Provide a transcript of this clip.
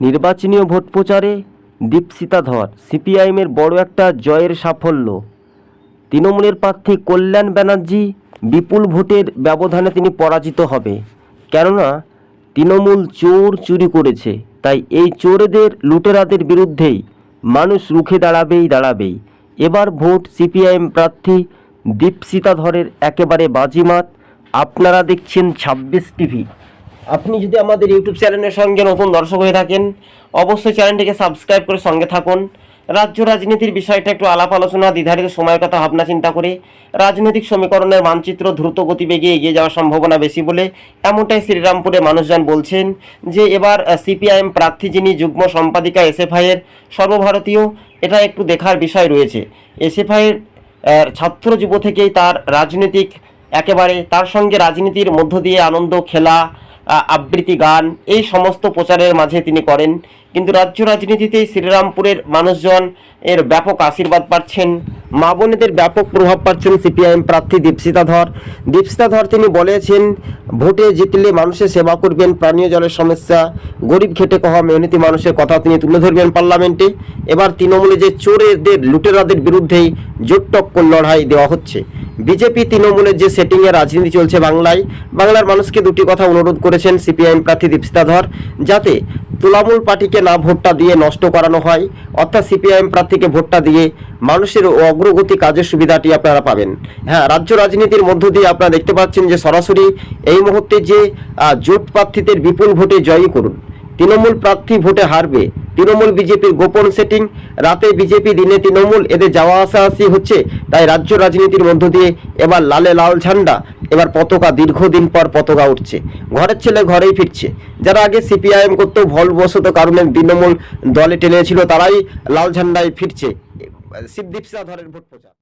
নির্বাচনীয় vote প্রচারে দীপসিতা ধর, সিপিআইএমের বড় একটা জয়ের সাফল্য। তৃণমূলের প্রার্থী কল্যাণ ব্যানার্জি বিপুল ভোটের ব্যবধানে তিনি পরাজিত হবে। কেননা, তৃণমূল চোর চুরি করেছে, তাই এই চোরেদের, লুটেরাদের বিরুদ্ধেই মানুষ রুখে দাঁড়াবেই দাঁড়াবেই। এবার ভোট সিপিআইএম প্রার্থী দীপসিতা ধরের একেবারে বাজিমাত। আপনারা দেখছেন ছাব্বিশ টিভি। আপনি যদি আমাদের ইউটিউব চ্যানেলের সঙ্গে নতুন দর্শক হয়ে থাকেন, অবশ্যই চ্যানেলটিকে সাবস্ক্রাইব করে সঙ্গে থাকুন। রাজ্য রাজনীতির বিষয়টা একটু আলাপ আলোচনা, দ্বিধারিত সময়ের কথা ভাবনা চিন্তা করে রাজনৈতিক সমীকরণের মানচিত্র দ্রুত গতিবেগে এগিয়ে যাওয়ার সম্ভাবনা বেশি বলে এমনটাই শ্রীরামপুরে মানুষজন বলছেন যে এবার সিপিআইএম প্রার্থী যিনি যুগ্ম সম্পাদিকা এসএফআইয়ের সর্বভারতীয়, এটা একটু দেখার বিষয় রয়েছে। এসএফআইয়ের ছাত্র যুব থেকেই তার রাজনৈতিক একেবারে, তার সঙ্গে রাজনীতির মধ্য দিয়ে আনন্দ, খেলা আবৃত্তি গান, এই সমস্ত প্রচারের মাঝে তিনি করেন। কিন্তু রাজ্য রাজনীতিতে শ্রীরামপুরের মানুষজন এর ব্যাপক আশীর্বাদ পাচ্ছেন। মা বোনেদের ব্যাপক প্রভাব পাচ্ছেন সিপিআইএম প্রার্থী দীপসিতা ধর দীপসিতা ধর তিনি বলেছেন, ভোটে জিতলে মানুষের সেবা করবেন, পানীয় জলের সমস্যা, গরিব খেটে কহা মেহনতি মানুষের কথা তিনি তুলে ধরবেন পার্লামেন্টে। এবার তৃণমূলে যে চোরেদের, লুটেরাদের বিরুদ্ধেই জোট টক্কর লড়াই দেওয়া হচ্ছে। বিজেপি তৃণমূলের যে সেটিংয়ে রাজনীতি চলছে বাংলায়, বাংলার মানুষকে দুটি কথা অনুরোধ করেছেন সিপিআইএম প্রার্থী দীপসিতা ধর যাতে তৃণমূল পার্টিকে না ভোটটা দিয়ে নষ্ট করানো হয়, অর্থাৎ সিপিআইএম প্রার্থীকে ভোটটা দিয়ে মানুষের অগ্রগতি কাজের সুবিধাটি আপনারা পাবেন। হ্যাঁ রাজ্য রাজনীতির মধ্য দিয়ে আপনারা দেখতে পাচ্ছেন যে সরাসরি এই মুহূর্তে যে জোট প্রার্থীদের বিপুল ভোটে জয়ী করুন তৃণমূল প্রার্থী ভোটে হারবে। তৃণমূল বিজেপির গোপন সেটিং রাতে বিজেপি, দিনে তৃণমূল, এদের যাওয়া আসা আসি হচ্ছে, তাই রাজ্য রাজনীতির মধ্য দিয়ে এবার লালে লাল ঝান্ডা, এবার পতাকা দীর্ঘদিন পর পতাকা উঠছে। ঘরের ছেলে ঘরেই ফিরছে। যারা আগে সিপিআইএম করতো, ভলবশত কারণে তৃণমূল দলে টেনেছিল, তারাই লাল ঝান্ডায় ফিরছে। শিবদীপ সাধরের ভোট প্রচার।